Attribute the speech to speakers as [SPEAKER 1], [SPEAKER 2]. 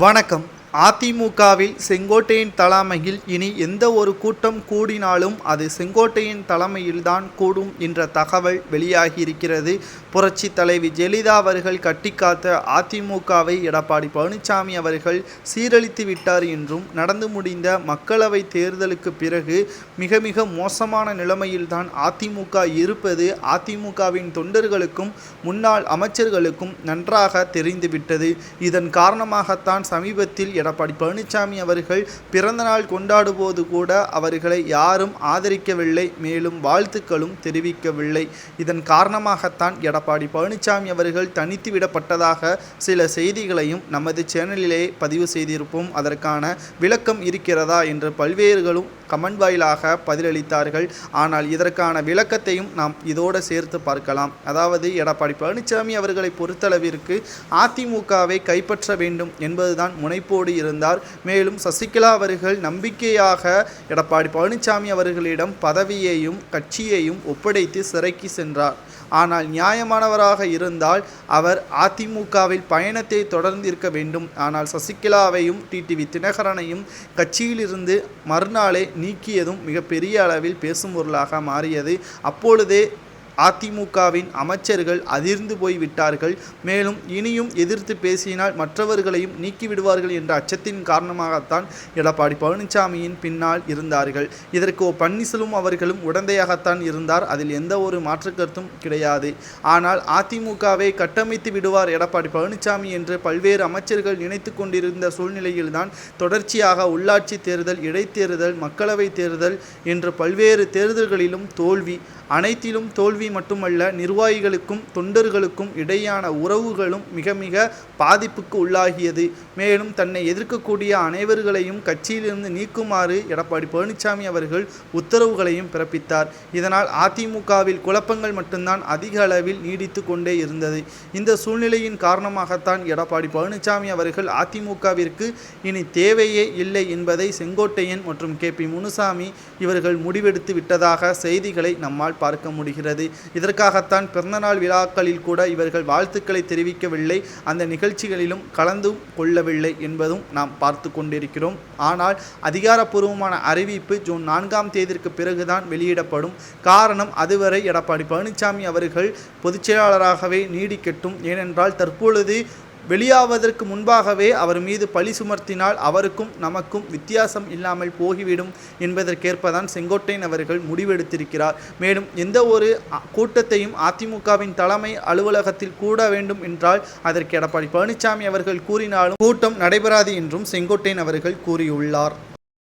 [SPEAKER 1] வணக்கம். அதிமுகவில் செங்கோட்டையின் தலைமையில் இனி எந்த ஒரு கூட்டம் கூடினாலும் அது செங்கோட்டையின் தலைமையில்தான் கூடும் என்ற தகவல் வெளியாகியிருக்கிறது. புரட்சி தலைவி ஜெயலலிதா அவர்கள் கட்டிக்காத்த அதிமுகவை எடப்பாடி பழனிசாமி அவர்கள் சீரழித்து விட்டார் என்றும் நடந்து முடிந்த மக்களவை தேர்தலுக்கு பிறகு மிக மிக மோசமான நிலைமையில்தான் அதிமுக இருப்பது. அதிமுகவின் தொண்டர்களுக்கும் முன்னாள் அமைச்சர்களுக்கும் நன்றாக தெரிந்துவிட்டது. இதன் காரணமாகத்தான் சமீபத்தில் எடப்பாடி பழனிசாமி அவர்கள் பிறந்தநாள் கொண்டாடும்போது கூட அவர்களை யாரும் ஆதரிக்கவில்லை மேலும் வாழ்த்துக்களும் தெரிவிக்கவில்லை. இதன் காரணமாகத்தான் எடப்பாடி பழனிசாமி அவர்கள் தனித்து விடப்பட்டதாக சில செய்திகளையும் நமது சேனலிலே பதிவு செய்திருப்போம். அதற்கான விளக்கம் இருக்கிறதா என்று பல்வேறுகளும் கமெண்ட் வாயிலாக பதிலளித்தார்கள். ஆனால் இதற்கான விளக்கத்தையும் நாம் இதோடு சேர்த்து பார்க்கலாம். அதாவது எடப்பாடி பழனிசாமி அவர்களை பொறுத்தளவிற்கு அதிமுகவை கைப்பற்ற வேண்டும் என்பதுதான் முனைப்போடு இருந்தார். மேலும் சசிகலா அவர்கள் நம்பிக்கையாக எடப்பாடி பழனிசாமி அவர்களிடம் பதவியையும் கட்சியையும் ஒப்படைத்து சிறைக்கு சென்றார். ஆனால் நியாயமானவராக இருந்தால் அவர் அதிமுகவில் பயணத்தை தொடர்ந்திருக்க வேண்டும். ஆனால் சசிகலாவையும் டிடிவி தினகரனையும் கட்சியிலிருந்து மறுநாளே நீக்கியதும் மிகப்பெரிய அளவில் பேசும் பொருளாக மாறியது. அப்பொழுதே அதிமுகவின் அமைச்சர்கள் அதிர்ந்து போய் விட்டார்கள். மேலும் இனியும் எதிர்த்து பேசினால் மற்றவர்களையும் நீக்கிவிடுவார்கள் என்ற அச்சத்தின் காரணமாகத்தான் எடப்பாடி பழனிசாமியின் பின்னால் இருந்தார்கள். இதற்கு ஓ பன்னீர்செல்வம் அவர்களும் உடந்தையாகத்தான் இருந்தார். அதில் எந்த ஒரு மாற்று கருத்தும் கிடையாது. ஆனால் அதிமுகவை கட்டமைத்து விடுவார் எடப்பாடி பழனிசாமி என்று பல்வேறு அமைச்சர்கள் நினைத்து கொண்டிருந்த சூழ்நிலையில்தான் தொடர்ச்சியாக உள்ளாட்சி தேர்தல் இடைத்தேர்தல் மக்களவை தேர்தல் என்று பல்வேறு தேர்தல்களிலும் தோல்வி அனைத்திலும் தோல்வி மட்டுமல்ல நிர்வாகிகளுக்கும் தொண்டர்களுக்கும் இடையான உறவுகளும் மிக மிக பாதிப்புக்கு உள்ளாகியது. மேலும் தன்னை எதிர்க்கக்கூடிய அனைவர்களையும் கட்சியிலிருந்து நீக்குமாறு எடப்பாடி பழனிசாமி அவர்கள் உத்தரவுகளையும் பிறப்பித்தார். இதனால் அதிமுகவில் குழப்பங்கள் மட்டும்தான் அதிக அளவில் நீடித்து கொண்டே இருந்தது. இந்த சூழ்நிலையின் காரணமாகத்தான் எடப்பாடி பழனிசாமி அவர்கள் அதிமுகவிற்கு இனி தேவையே இல்லை என்பதை செங்கோட்டையன் மற்றும் கே பி முனுசாமி இவர்கள் முடிவெடுத்து விட்டதாக செய்திகளை நம்மால் பார்க்க முடிகிறது. இதற்காகத்தான் பிறந்தநாள் விழாக்களில் கூட இவர்கள் வாழ்த்துக்களை தெரிவிக்கவில்லை. அந்த நிகழ்ச்சிகளிலும் கலந்து கொள்ளவில்லை என்பதும் நாம் பார்த்து கொண்டிருக்கிறோம். ஆனால் அதிகாரப்பூர்வமான அறிவிப்பு ஜூன் நான்காம் தேதிக்கு பிறகுதான் வெளியிடப்படும். காரணம் அதுவரை எடப்பாடி பழனிசாமி அவர்கள் பொதுச்செயலாளராகவே நீடிக்கட்டும். ஏனென்றால் தற்பொழுது வெளியாவதற்கு முன்பாகவே அவர் மீது பழி சுமர்த்தினால் அவருக்கும் நமக்கும் வித்தியாசம் இல்லாமல் போகிவிடும் என்பதற்கேற்பதான் செங்கோட்டையன் அவர்கள் முடிவெடுத்திருக்கிறார். மேலும் எந்த ஒரு கூட்டத்தையும் அதிமுகவின் தலைமை அலுவலகத்தில் கூட வேண்டும் என்றால் அதற்கு எடப்பாடி பழனிசாமி அவர்கள் கூறினாலும் கூட்டம் நடைபெறாது என்றும் செங்கோட்டையன் அவர்கள் கூறியுள்ளார்.